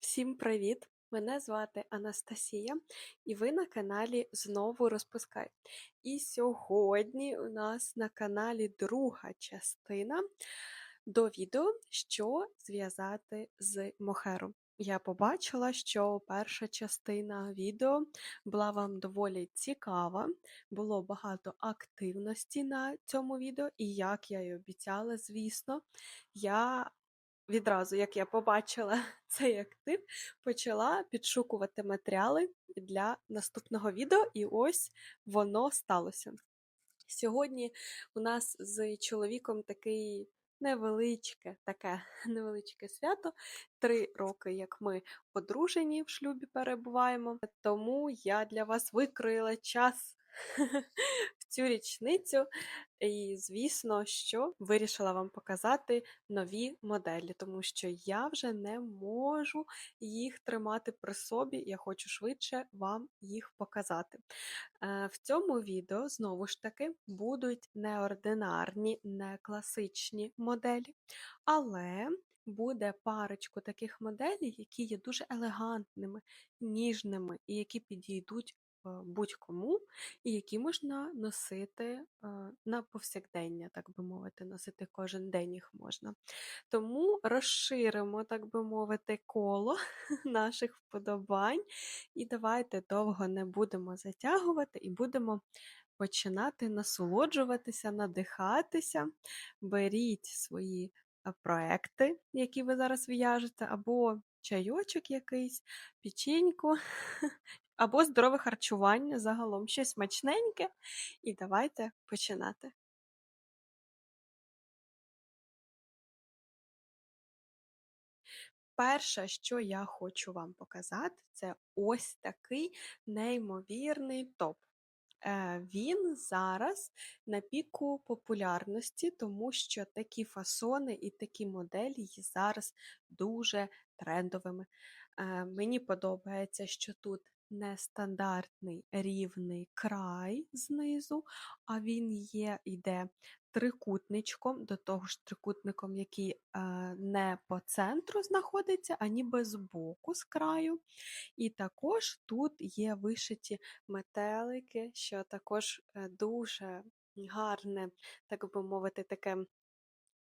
Всім привіт! Мене звати Анастасія, і ви на каналі Знову розпускай. І сьогодні у нас на каналі друга частина до відео, що зв'язати з мохером. Я побачила, що перша частина відео була вам доволі цікава, було багато активності на цьому відео, і як я й обіцяла, звісно, я відразу, як я побачила цей актив, почала підшукувати матеріали для наступного відео, і ось воно сталося. Сьогодні у нас з чоловіком такий невеличке, таке невеличке свято. Три роки, як ми одружені в шлюбі перебуваємо, тому я для вас викроїла час в цю річницю. І, звісно, що вирішила вам показати нові моделі, тому що я вже не можу їх тримати при собі, я хочу швидше вам їх показати. Е, в цьому відео, знову ж таки, будуть неординарні, не класичні моделі, але буде парочку таких моделей, які є дуже елегантними, ніжними і які підійдуть будь-кому, і які можна носити на повсякдення, так би мовити, носити кожен день їх можна. Тому розширимо, так би мовити, коло наших вподобань. І давайте довго не будемо затягувати і будемо починати насолоджуватися, надихатися. Беріть свої проекти, які ви зараз в'яжете, або чайочок якийсь, печеньку, або здорове харчування, загалом щось смачненьке. І давайте починати. Перше, що я хочу вам показати, це ось такий неймовірний топ. Е, він зараз на піку популярності, тому що такі фасони і такі моделі є зараз дуже трендовими. Е, мені подобається, що тут нестандартний рівний край знизу, а він є, йде трикутничком, до того ж трикутником, який е, не по центру знаходиться, а ніби з боку, з краю. І також тут є вишиті метелики, що також е, дуже гарне, так би мовити, таке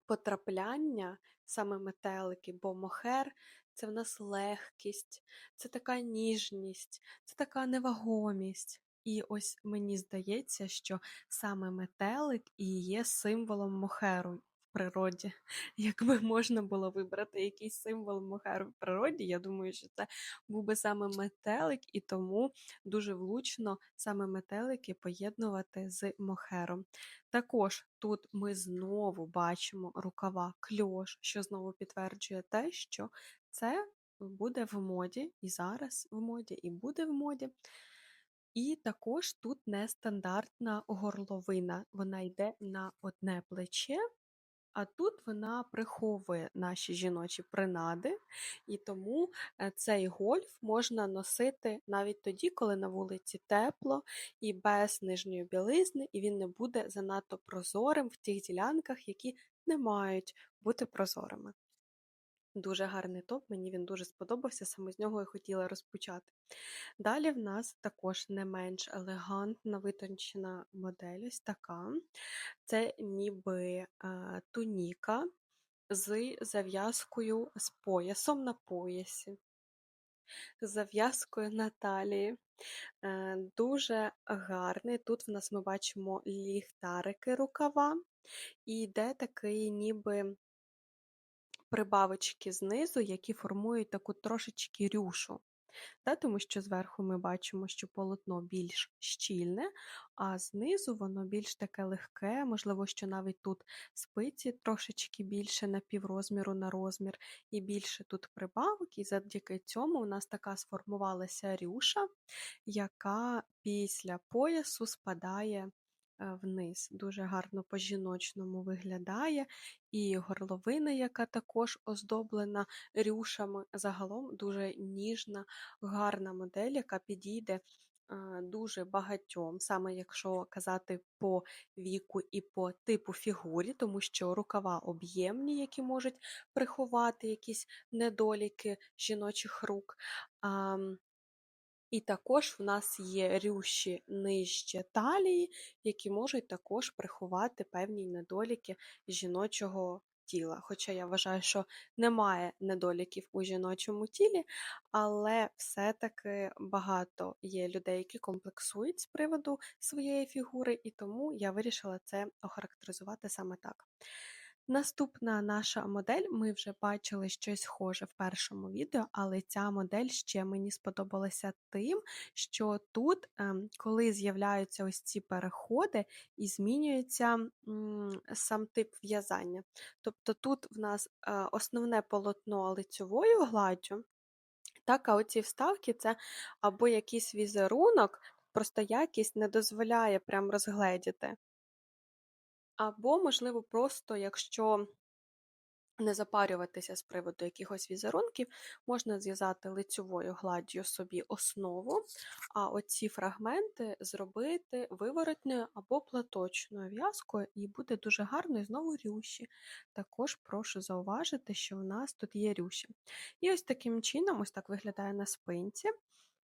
потрапляння, саме метелики, бо мохер це в нас легкість, це така ніжність, це така невагомість. І ось мені здається, що саме метелик і є символом мохеру природі. Якби можна було вибрати якийсь символ мохеру в природі, я думаю, що це був би саме метелик, і тому дуже влучно саме метелики поєднувати з мохером. Також тут ми знову бачимо рукава кльош, що знову підтверджує те, що це буде в моді, і зараз в моді, і буде в моді. І також тут нестандартна горловина. Вона йде на одне плече, а тут вона приховує наші жіночі принади, і тому е, цей гольф можна носити навіть тоді, коли на вулиці тепло і без нижньої білизни, і він не буде занадто прозорим в тих ділянках, які не мають бути прозорими. Дуже гарний топ, мені він дуже сподобався, саме з нього я хотіла розпочати. Далі в нас також не менш елегантна витончена модель, ось така. Це ніби е, туніка з зав'язкою з поясом на поясі, з зав'язкою на талії. Е, дуже гарний. Тут в нас ми бачимо ліхтарики рукава, і йде такий ніби прибавочки знизу, які формують таку трошечки рюшу. Та, Тому що зверху ми бачимо, що полотно більш щільне, а знизу воно більш таке легке, можливо, що навіть тут спиці трошечки більше на піврозміру на розмір, і більше тут прибавок, і завдяки цьому у нас така сформувалася рюша, яка після поясу спадає вниз. Дуже гарно по-жіночному виглядає. І горловина, яка також оздоблена рюшами. Загалом дуже ніжна, гарна модель, яка підійде е, дуже багатьом, саме якщо казати по віку і по типу фігурі, тому що рукава об'ємні, які можуть приховати якісь недоліки жіночих рук. Ам, І також в нас є рюші нижче талії, які можуть також приховати певні недоліки жіночого тіла. Хоча я вважаю, що немає недоліків у жіночому тілі, але все-таки багато є людей, які комплексують з приводу своєї фігури, і тому я вирішила це охарактеризувати саме так. Наступна наша модель, ми вже бачили щось схоже в першому відео, але ця модель ще мені сподобалася тим, що тут, ем, коли з'являються ось ці переходи, і змінюється сам тип в'язання. Тобто тут в нас е, основне полотно лицьовою гладдю, так, а оці вставки це або якийсь візерунок, просто якість не дозволяє прям розгледіти. Або, можливо, просто якщо не запарюватися з приводу якихось візерунків, можна зв'язати лицьовою гладдю собі основу, а оці фрагменти зробити виворотною або платочною в'язкою, і буде дуже гарно і знову рюші. Також прошу зауважити, що у нас тут є рюші. І ось таким чином, ось так виглядає на спинці.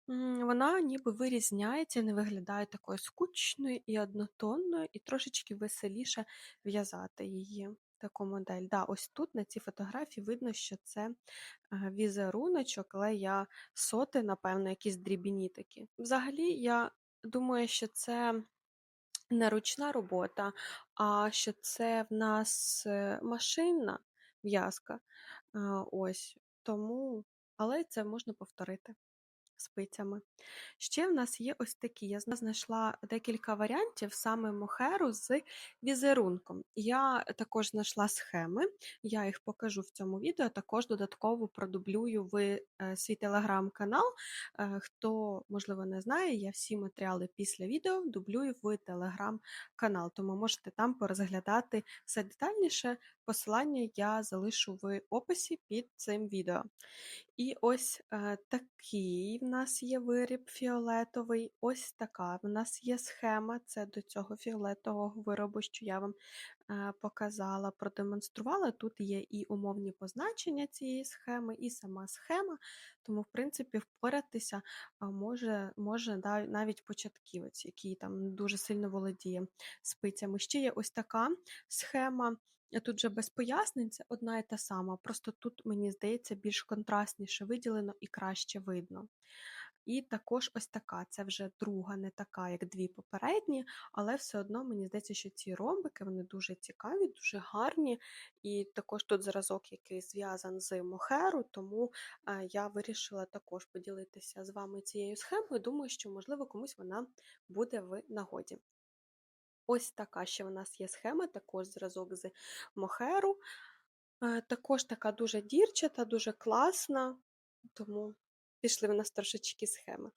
Вона ніби вирізняється, не виглядає такою скучною і однотонною, і трошечки веселіше в'язати її, таку модель. Да, Ось тут на цій фотографії видно, що це е, візеруночок, але я соти, напевно, якісь дрібні такі. Взагалі, я думаю, що це не ручна робота, а що це в нас е, машинна в'язка. Ось тому, але це можна повторити спицями. Ще в нас є ось такі. Я знайшла декілька варіантів саме мохеру з візерунком. Я також знайшла схеми, я їх покажу в цьому відео, також додатково продублюю в е, свій телеграм-канал. Е, хто, можливо, не знає, я всі матеріали після відео дублюю в телеграм-канал, тому можете там порозглядати все детальніше. Посилання я залишу в описі під цим відео. І ось е, такий в нас є виріб фіолетовий, ось така в нас є схема. Це до цього фіолетового виробу, що я вам е, показала, продемонструвала. Тут є і умовні позначення цієї схеми, і сама схема, тому, в принципі, впоратися може може навіть початківець, який там дуже сильно володіє спицями. Ще є ось така схема. Тут же без пояснень це одна і та сама, просто тут, мені здається, більш контрастніше виділено і краще видно. І також ось така, це вже друга, не така, як дві попередні, але все одно мені здається, що ці ромбики вони дуже цікаві, дуже гарні. І також тут зразок, який зв'язан з мохеру, тому е, я вирішила також поділитися з вами цією схемою. Думаю, що, можливо, комусь вона буде в нагоді. Ось така ще в нас є схема, також зразок з мохеру. Е, також така дуже дірчата, дуже класна, тому пішли в нас трошечки схеми.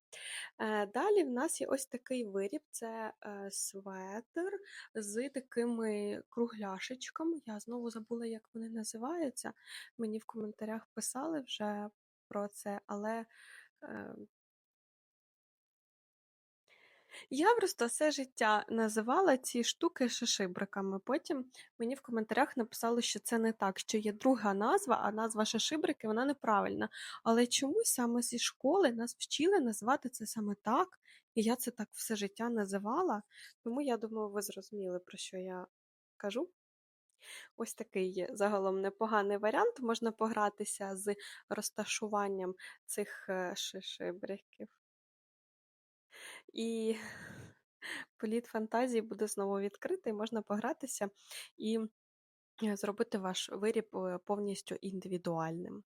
Е, далі в нас є ось такий виріб це е, светр з такими кругляшечками. Я знову забула, як вони називаються. Мені в коментарях писали вже про це, але я просто все життя називала ці штуки шишибриками. Потім мені в коментарях написали, що це не так, що є друга назва, а назва шишибрики вона неправильна. Але чомусь саме зі школи нас вчили називати це саме так, і я це так все життя називала. Тому я думаю, ви зрозуміли, про що я кажу. Ось такий є загалом непоганий варіант. Можна погратися з розташуванням цих е, шишибриків. І політ фантазії буде знову відкритий, можна погратися і Е, зробити ваш виріб е, повністю індивідуальним.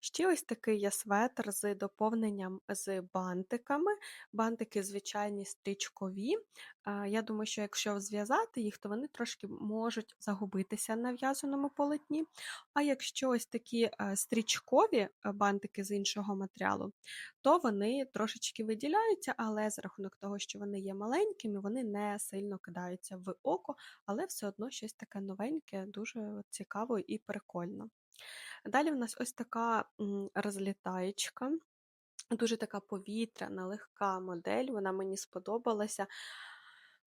Ще ось такий є светр з доповненням з бантиками. Бантики звичайні стрічкові. Я думаю, що якщо зв'язати їх, то вони трошки можуть загубитися на в'язаному полотні. А якщо ось такі е, стрічкові бантики з іншого матеріалу, то вони трошечки виділяються, але за рахунок того, що вони є маленькими, вони не сильно кидаються в око, але все одно щось таке новеньке, дуже цікаво і прикольно. Далі в нас ось така розлітаєчка. Дуже така повітряна, легка модель, вона мені сподобалася.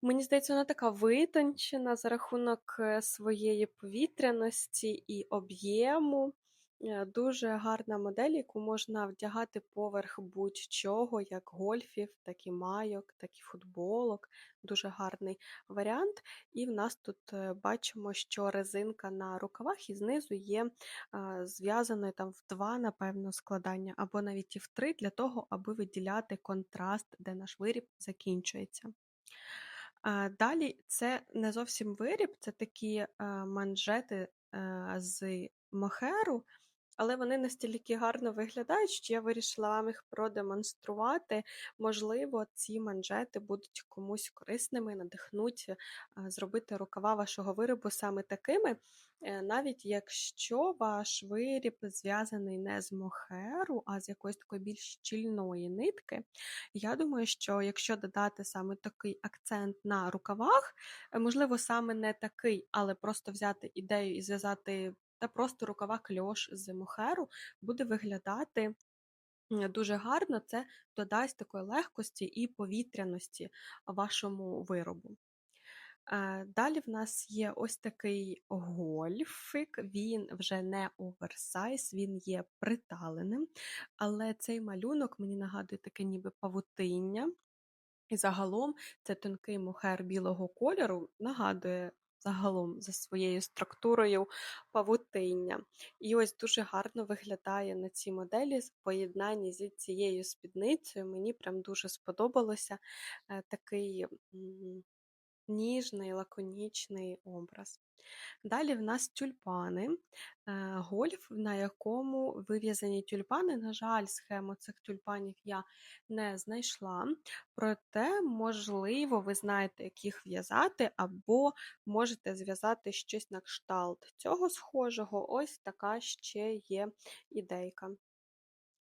Мені здається, вона така витончена за рахунок е, своєї повітряності і об'єму. Е, Дуже гарна модель, яку можна вдягати поверх будь-чого, як гольфів, так і майок, так і футболок. Дуже гарний варіант. І в нас тут е, бачимо, що резинка на рукавах і знизу є зв'язаною там в два, напевно, складання, або навіть і в три, для того, аби виділяти контраст, де наш виріб закінчується. Далі це не зовсім виріб, це такі манжети з мохеру, але вони настільки гарно виглядають, що я вирішила вам їх продемонструвати. Можливо, ці манжети будуть комусь корисними, надихнуть зробити рукава вашого виробу саме такими, Е, навіть якщо ваш виріб зв'язаний не з мохеру, а з якоїсь такої більш щільної нитки. Я думаю, що якщо додати саме такий акцент на рукавах, е, можливо, саме не такий, але просто взяти ідею і зв'язати та просто рукава кльош з мохеру, буде виглядати. Дуже гарно це додасть такої легкості і повітряності вашому виробу. Е, Далі в нас є ось такий гольфик, він вже не оверсайз, він є приталеним, але цей малюнок мені нагадує таке ніби павутиння. І загалом це тонкий мохер білого кольору, нагадує загалом за своєю структурою павутиння. І ось дуже гарно виглядає на цій моделі в поєднанні зі цією спідницею. Мені прям дуже сподобалося е, такий ніжний, лаконічний образ. Далі в нас тюльпани, е, гольф, на якому вив'язані тюльпани. На жаль, схему цих тюльпанів я не знайшла, проте, можливо, ви знаєте, як їх в'язати, або можете зв'язати щось на кшталт цього схожого. Ось така ще є ідейка.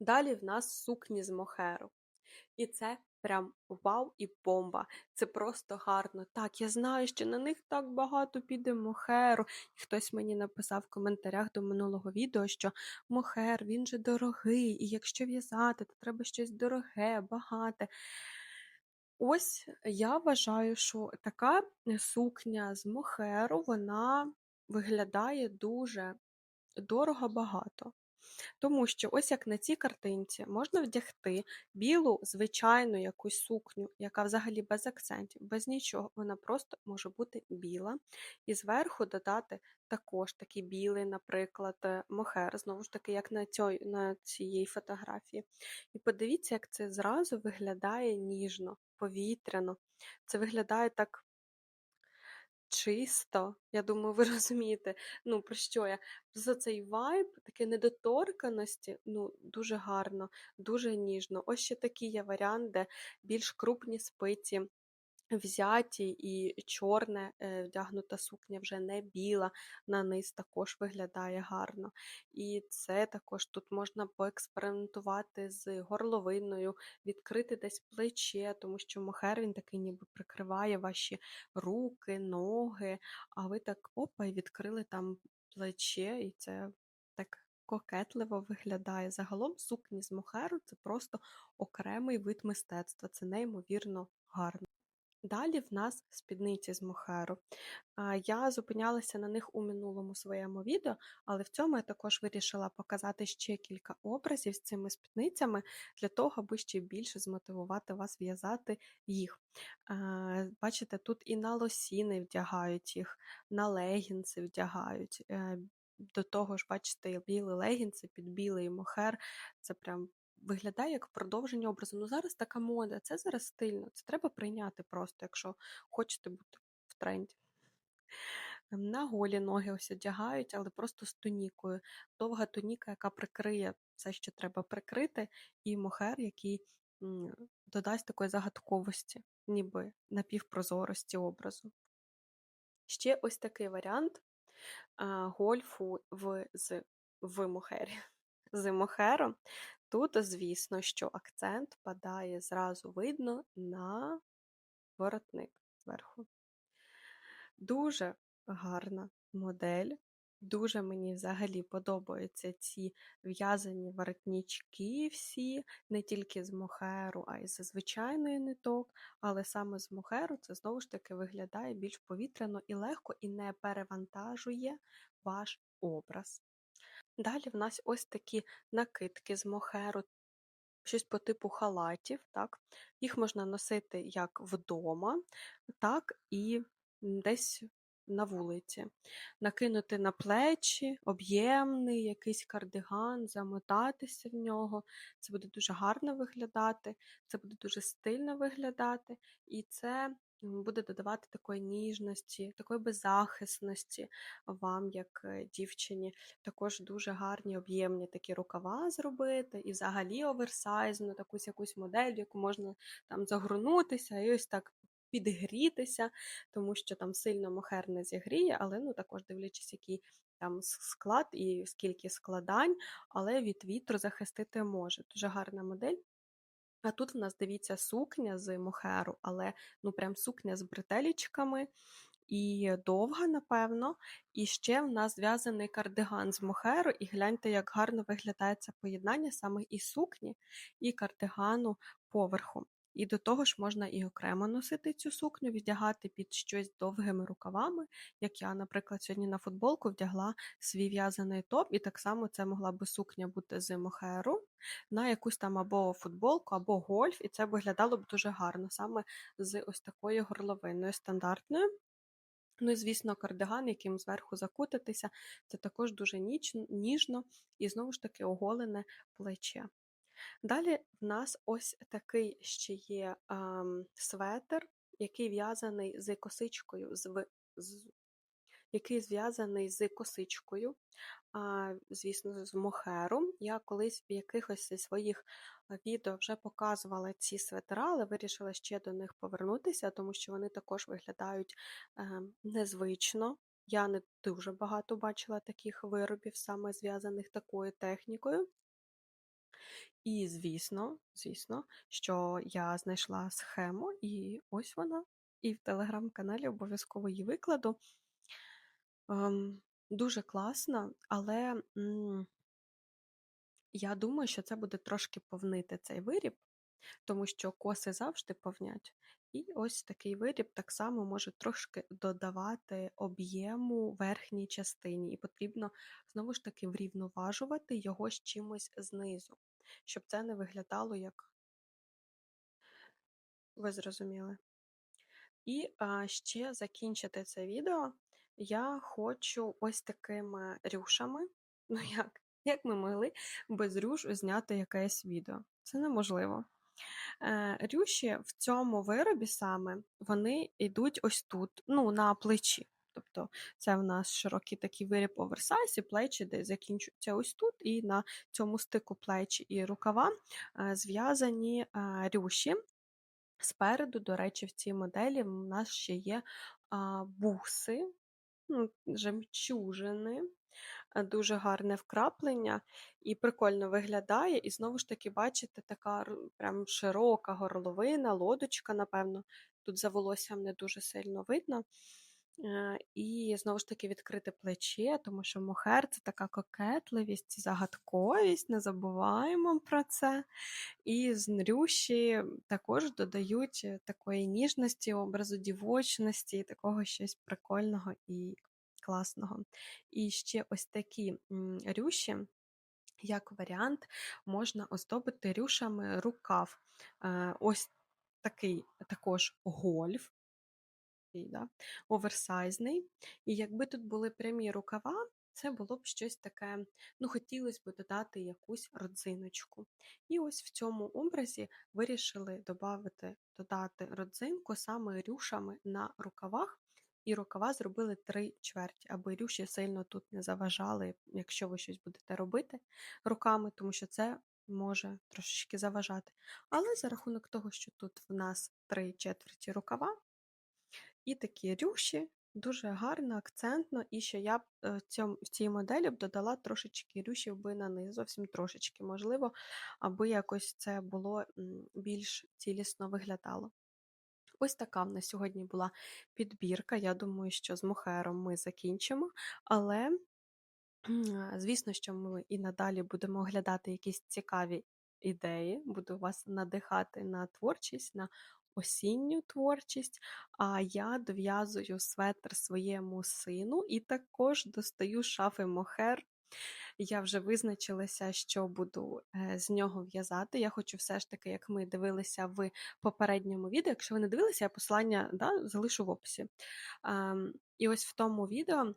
Далі в нас сукні з мохеру. І це прям вау і бомба. Це просто гарно. Так, я знаю, що на них так багато піде мохеру. І хтось мені написав в коментарях до минулого відео, що мохер, він же дорогий, і якщо в'язати, то треба щось дороге, багате. Ось я вважаю, що така сукня з мохеру, вона виглядає дуже дорого багато. Тому що, ось як на цій картинці, можна вдягти білу звичайну якусь сукню, яка взагалі без акцентів, без нічого, вона просто може бути біла. І зверху додати також такий білий, наприклад, е, мохер, знову ж таки, як на цій, на цій фотографії. І подивіться, як це зразу виглядає ніжно, повітряно. Це виглядає так чисто. Я думаю, ви розумієте, ну, про що я. За цей вайб, таке недоторканості, ну, дуже гарно, дуже ніжно. Ось ще такий є варіант, де більш крупні спиці взяті і чорне е, вдягнута сукня вже не біла, на низ також виглядає гарно. І це також тут можна поекспериментувати з горловиною, відкрити десь плече, тому що мохер він такий ніби прикриває ваші руки, ноги, а ви так опа і відкрили там плече, і це так. Кокетливо виглядає. Загалом сукні з мохеру це просто окремий вид мистецтва, це неймовірно гарно. Далі в нас спідниці з мохеру. Я зупинялася на них у минулому своєму відео, але в цьому я також вирішила показати ще кілька образів з цими спідницями для того, аби ще більше змотивувати вас в'язати їх. Бачите, тут і на лосіни вдягають їх, на легінси вдягають. Е, до того ж, бачите, білі легінси під білий мохер. Це прям виглядає як продовження образу. Ну зараз така мода, це зараз стильно, це треба прийняти просто, якщо хочете бути в тренді. Ем, на голі ноги ось одягають, але просто з тонікою. Довга тоніка, яка прикриє все, що треба прикрити, і мохер, який додасть такої загадковості, ніби напівпрозорості образу. Ще ось такий варіант гольфу в, з, в мохері. З мохером Тут, звісно, що акцент падає зразу видно на воротник зверху. Дуже гарна модель, Дуже мені взагалі подобаються ці в'язані воротнички всі, не тільки з мохеру, а й з звичайної ниток. Але саме з мохеру це знову ж таки виглядає більш повітряно і легко, і не перевантажує ваш образ. Далі в нас ось такі накидки з мохеру, щось по типу халатів. Так? Їх можна носити як вдома, так і десь на вулиці. Накинути на плечі, об'ємний якийсь кардиган, замотатися в нього. Це буде дуже гарно виглядати, це буде дуже стильно виглядати, і це буде додавати такої ніжності, такої беззахисності вам, як е, дівчині. Також дуже гарні об'ємні такі рукава зробити, і взагалі оверсайзну, такусь якусь модель, яку можна там загорнутися і ось так підгрітися, тому що там сильно мохер не зігріє, але ну також дивлячись, який там склад і скільки складань, але від вітру захистити може. Дуже гарна модель. А тут в нас, дивіться, сукня з мохеру, але ну прям сукня з бретелічками і довга, напевно. І ще в нас зв'язаний кардиган з мохеру, і гляньте, як гарно виглядає це поєднання саме і сукні, і кардигану поверху. І до того ж можна і окремо носити цю сукню, вдягати під щось довгими рукавами, як я, наприклад, сьогодні на футболку вдягла свій в'язаний топ, і так само це могла би сукня бути з мохеру на якусь там або футболку, або гольф, і це виглядало б дуже гарно, саме з ось такою горловиною стандартною. Ну і, звісно, кардиган, яким зверху закутатися, це також дуже ніжно і знову ж таки оголене плече. Далі в нас ось такий ще є а, светр, який в'язаний з косичкою, з, з, який зв'язаний з косичкою, а, звісно, з мохеру. Я колись в якихось своїх відео вже показувала ці светра, але вирішила ще до них повернутися, тому що вони також виглядають е, незвично. Я не дуже багато бачила таких виробів, саме зв'язаних такою технікою. І, звісно, звісно, що я знайшла схему, і ось вона. І в телеграм-каналі обов'язково її викладу. Ем, Дуже класно, але м, я думаю, що це буде трошки повнити цей виріб, тому що коси завжди повнять. І ось такий виріб так само може трошки додавати об'єму верхній частині, і потрібно знову ж таки врівноважувати його з чимось знизу щоб це не виглядало як ви зрозуміли. І а, ще закінчити це відео я хочу ось такими рюшами. Ну як? Як ми могли без рюш зняти якесь відео? Це неможливо. Е, Рюші в цьому виробі саме вони йдуть ось тут, ну, на плечі. Тобто це в нас широкий такий виріб оверсайз, і плечі, де закінчуються ось тут, і на цьому стику плечі і рукава е, зв'язані е, рюші. Спереду, до речі, в цій моделі в нас ще є буси, ну, жемчужини, е, дуже гарне вкраплення і прикольно виглядає. І знову ж таки, бачите, така прям широка горловина, лодочка, напевно. Тут за волоссям не дуже сильно видно. Е, і знову ж таки відкрите плече, тому що мохер це така кокетливість, загадковість, не забуваємо про це. І знрющі також додають такої ніжності, образу дівочності, такого щось прикольного і класного. І ще ось такі рюші. Як варіант, можна оздобити рюшами рукав. Е, ось такий також гольф, такий, да, оверсайзний. І якби тут були прямі рукава, це було б щось таке, ну, хотілося б додати якусь родзиночку. І ось в цьому образі вирішили додати, додати родзинку саме рюшами на рукавах. І рукава зробили три чверті, аби рюші сильно тут не заважали, якщо ви щось будете робити руками, тому що це може трошечки заважати. Але за рахунок того, що тут в нас три четверті рукава, і такі рюші, дуже гарно, акцентно, і ще я б е, в цій моделі б додала трошечки рюшів би на низ, зовсім трошечки, можливо, аби якось це було більш цілісно виглядало. Ось така в нас сьогодні була підбірка. Я думаю, що з мохером ми закінчимо, але Звісно, що ми і надалі будемо оглядати якісь цікаві ідеї, буду вас надихати на творчість, на осінню творчість. А я дов'язую светр своєму сину і також достаю шафи мохер. Я вже визначилася, що буду е, з нього в'язати. Я хочу все ж таки, як ми дивилися в попередньому відео. Якщо ви не дивилися, я послання да, залишу в описі. Ем, І ось в тому відео.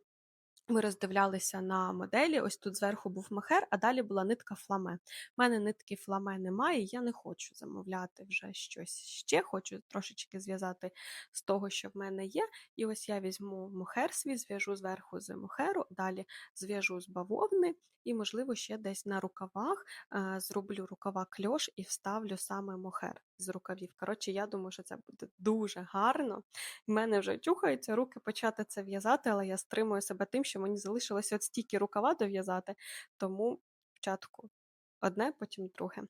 Ми роздивлялися на моделі. Ось тут зверху був махер, а далі була нитка фламе. У мене нитки фламе немає, я не хочу замовляти вже щось ще. Хочу трошечки зв'язати з того, що в мене є. І ось я візьму мохер свій, зв'яжу зверху з мохеру, далі зв'яжу з бавовни і, можливо, ще десь на рукавах зроблю рукава кльош і вставлю саме мохер з рукавів. Коротше, я думаю, що це буде дуже гарно. У мене вже чухаються руки почати це в'язати, але я стримую себе тим, що мені залишилося от стільки рукава дов'язати, тому спочатку одне, потім друге.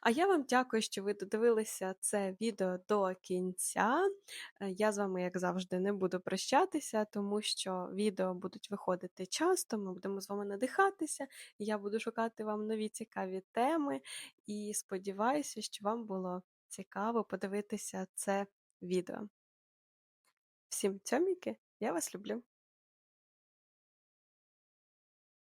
А я вам дякую, що ви додивилися це відео до кінця. Е, я з вами, як завжди, не буду прощатися, тому що відео будуть виходити часто, ми будемо з вами надихатися, я буду шукати вам нові цікаві теми і сподіваюся, що вам було цікаво подивитися це відео. Всім цьоміки, я вас люблю!